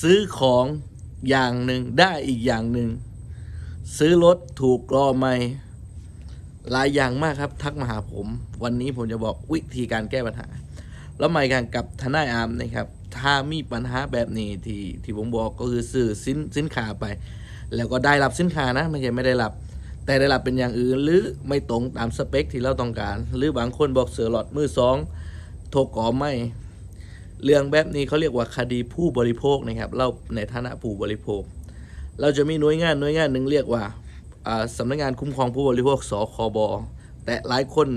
ซื้อของอย่างหนึ่งได้อีกอย่างหนึ่ง ซื้อรถถูกรอไม่หลายอย่างมากครับ ทักมาหาผม วันนี้ผมจะบอกวิธีการแก้ปัญหา แล้วมากันกับทนายอาร์มนะครับ ถ้ามีปัญหาแบบนี้ที่ที่ผมบอกก็คือซื้อสินสินค้าไป แล้วก็ได้รับสินค้านะไม่ใช่ไม่ได้รับ แต่ได้รับเป็นอย่างอื่น หรือไม่ตรงตามสเปคที่เราต้องการ หรือบางคนบอกเสือหลอดมือสองโทรกอไม่ เรื่องแบบนี้เขาเรียกว่าคดีผู้บริโภคนะครับ เราในฐานะผู้บริโภค เราจะมีหน่วยงานหน่วยงานหนึ่งเรียกว่าสำนักงานคุ้มครองผู้บริโภคสคบแต่หลายคน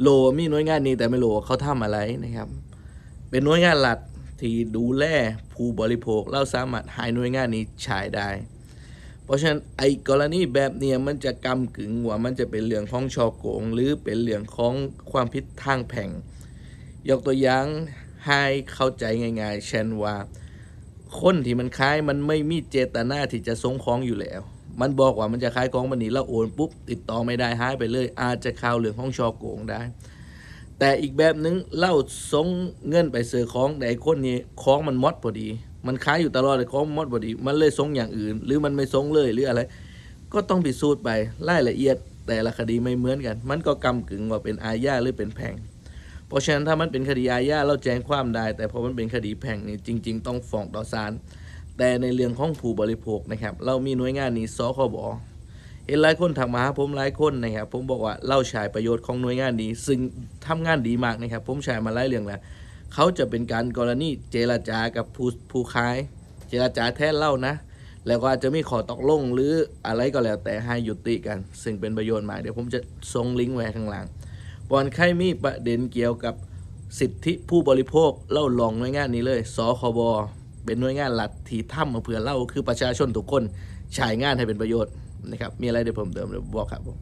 โลมีหน่วยงานนี้แต่ไม่รู้ว่าเขาทำอะไรนะครับ เป็นหน่วยงานหลักที่ดูแลผู้บริโภค เราสามารถให้หน่วยงานนี้ใช้ได้ เพราะฉะนั้นไอ้กรณีแบบเนี้ยมันจะกำกึ่งว่ามันจะเป็นเรื่องของชอโกง หรือเป็นเรื่องของความผิดทางแพ่งยกตัวอย่าง ให้เข้าใจง่ายๆเช่นว่า คนที่มันขายมันไม่มีเจตนาที่จะสงของอยู่แล้ว มันบอกว่ามันจะขายของมันนี้แล้วโอนปุ๊บติดต่อไม่ได้หายไปเลย อาจจะข่าวเรื่องของชอโกงได้ แต่อีกแบบหนึงเล่าสงเงินไปซื้อของแต่ไอ้คนนี้ของมันมดพอดี มันขายอยู่ตลอดแต่ของมดพอดี มันเลยสงอย่างอื่น หรือมันไม่สงเลยหรืออะไร ก็ต้องพิสูจน์ไปรายละเอียดแต่ละคดีไม่เหมือนกัน มันก็กำกึ่งว่าเป็นอาญาหรือเป็นแพ่ง เพราะฉะนั้นถ้ามันเป็นคดีอาญาเราแจ้งความได้ แต่พอมันเป็นคดีแพ่งนี่จริง ๆ ต้องฟ้องต่อศาลแต่ในเรื่องของผู้บริโภคนะครับ เรามีหน่วยงานนี้สคบเห็นหลายคนถักมาหาผมหลายคนนะครับ ผมบอกว่าเล่าใช้ประโยชน์ของหน่วยงานนี้ ซึ่งทำงานดีมากนะครับ ผมใช้มาหลายเรื่องแล้วเขาจะเป็นการกรณีเจรจากับผู้ผู้ขาย เจรจาแทนเล่านะ แล้วก็อาจจะมีขอตกลงหรืออะไรก็แล้วแต่ให้ยุติกัน ซึ่งเป็นประโยชน์มากเดี๋ยวผมจะส่งลิงก์ไว้ข้างหลัง บอนใครมีประเด็นเกี่ยวกับสิทธิผู้บริโภคเล่าลองหน่วยงานนี้เลย สคบ เป็นหน่วยงานหลักที่ทำมาเพื่อเล่าคือประชาชนทุกคนใช้งานให้เป็นประโยชน์นะครับ มีอะไรเดี๋ยวผมเติมเดี๋ยวบอกครับผม